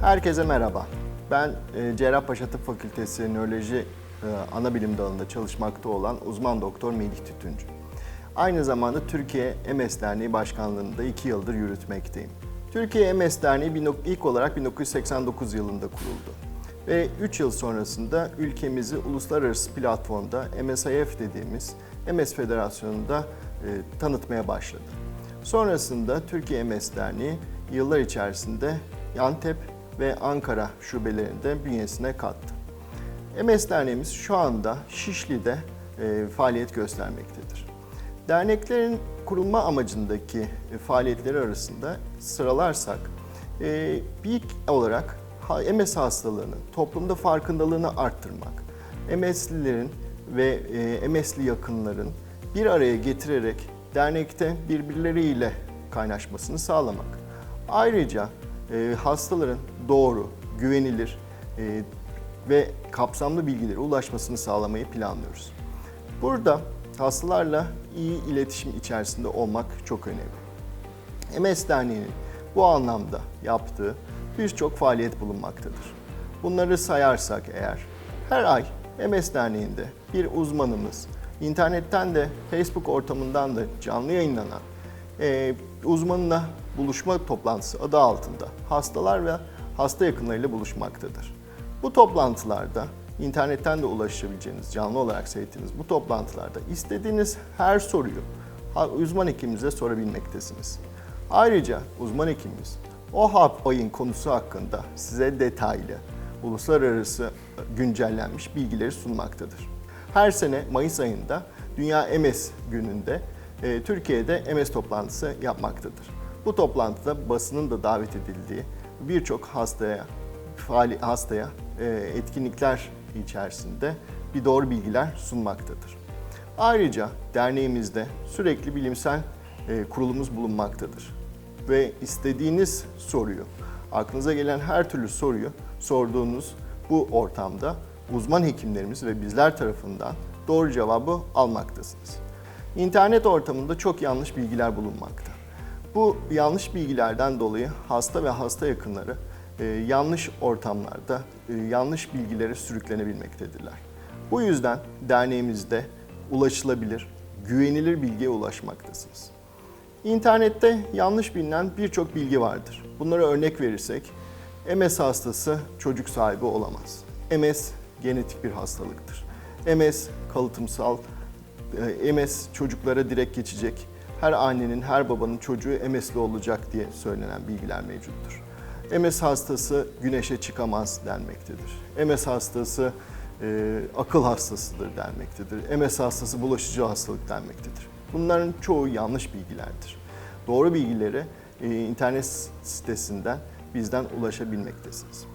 Herkese merhaba. Ben e, Cerrahpaşa Tıp Fakültesi Nöroloji e, ana bilim dalında çalışmakta olan uzman doktor Melih Tütüncü. Aynı zamanda Türkiye MS Derneği Başkanlığı'nda 2 yıldır yürütmekteyim. Türkiye MS Derneği ilk olarak 1989 yılında kuruldu. Ve 3 yıl sonrasında ülkemizi uluslararası platformda MSIF dediğimiz MS Federasyonu'nda e, tanıtmaya başladı. Sonrasında Türkiye MS Derneği yıllar içerisinde Antep ve Ankara şubelerinde bünyesine kattı. MS Derneğimiz şu anda Şişli'de e, faaliyet göstermektedir. Derneklerin kurulma amacındaki e, faaliyetleri arasında sıralarsak, e, ilk olarak MS hastalığının toplumda farkındalığını arttırmak, MS'lilerin ve e, MS'li yakınların bir araya getirerek dernekte birbirleriyle kaynaşmasını sağlamak. Ayrıca e, hastaların doğru, güvenilir e, ve kapsamlı bilgilere ulaşmasını sağlamayı planlıyoruz. Burada hastalarla iyi iletişim içerisinde olmak çok önemli. MS Derneği'nin bu anlamda yaptığı birçok faaliyet bulunmaktadır. Bunları sayarsak eğer her ay MS Derneği'nde bir uzmanımız internetten de Facebook ortamından da canlı yayınlanan e, uzmanla buluşma toplantısı adı altında hastalar ve hasta yakınlarıyla buluşmaktadır. Bu toplantılarda internetten de ulaşabileceğiniz, canlı olarak seyrettiğiniz bu toplantılarda istediğiniz her soruyu uzman hekimimize sorabilmektesiniz. Ayrıca uzman hekimimiz o hap ayın konusu hakkında size detaylı, uluslararası güncellenmiş bilgileri sunmaktadır. Her sene Mayıs ayında Dünya MS gününde e, Türkiye'de MS toplantısı yapmaktadır. Bu toplantıda basının da davet edildiği birçok hastaya faali hastaya e, etkinlikler içerisinde bir doğru bilgiler sunmaktadır. Ayrıca derneğimizde sürekli bilimsel e, kurulumuz bulunmaktadır. Ve istediğiniz soruyu, aklınıza gelen her türlü soruyu sorduğunuz bu ortamda uzman hekimlerimiz ve bizler tarafından doğru cevabı almaktasınız. İnternet ortamında çok yanlış bilgiler bulunmakta. Bu yanlış bilgilerden dolayı hasta ve hasta yakınları e, yanlış ortamlarda e, yanlış bilgilere sürüklenebilmektedirler. Bu yüzden derneğimizde ulaşılabilir, güvenilir bilgiye ulaşmaktasınız. İnternette yanlış bilinen birçok bilgi vardır. Bunlara örnek verirsek, MS hastası çocuk sahibi olamaz. MS genetik bir hastalıktır. MS kalıtımsal, MS çocuklara direkt geçecek. Her annenin, her babanın çocuğu MS'li olacak diye söylenen bilgiler mevcuttur. MS hastası güneşe çıkamaz denmektedir. MS hastası e, akıl hastasıdır denmektedir. MS hastası bulaşıcı hastalık denmektedir. Bunların çoğu yanlış bilgilerdir. Doğru bilgileri e, internet sitesinden bizden ulaşabilmektesiniz.